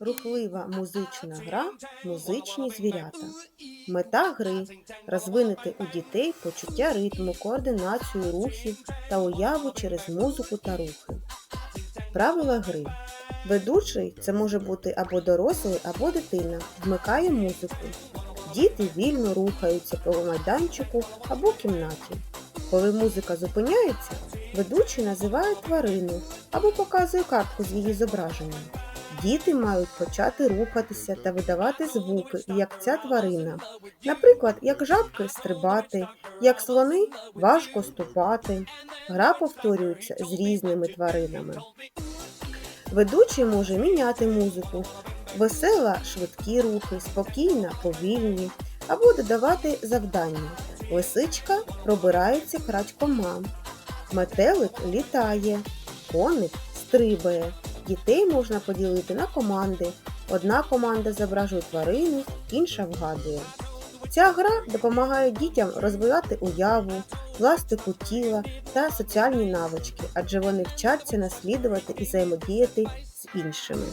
рухлива музична гра Музичні звірята. Мета гри розвинути у дітей почуття ритму, координацію рухів та уяву через музику та рухи. Правила гри. Ведучий це може бути або дорослий, або дитина. Вмикає музику. Діти вільно рухаються по майданчику або кімнаті. Коли музика зупиняється, ведучий називає тварину або показує картку з її зображенням. Діти мають почати рухатися та видавати звуки, як ця тварина. Наприклад, як жабки стрибати, як слони важко ступати. Гра повторюється з різними тваринами. Ведучий може міняти музику. Весела швидкі рухи, спокійна, повільні, або додавати завдання. Лисичка пробирається крадькома. Метелик літає, коник стрибає. Дітей можна поділити на команди. Одна команда зображує тварину, інша вгадує. Ця гра допомагає дітям розвивати уяву, пластику тіла та соціальні навички, адже вони вчаться наслідувати і взаємодіяти з іншими.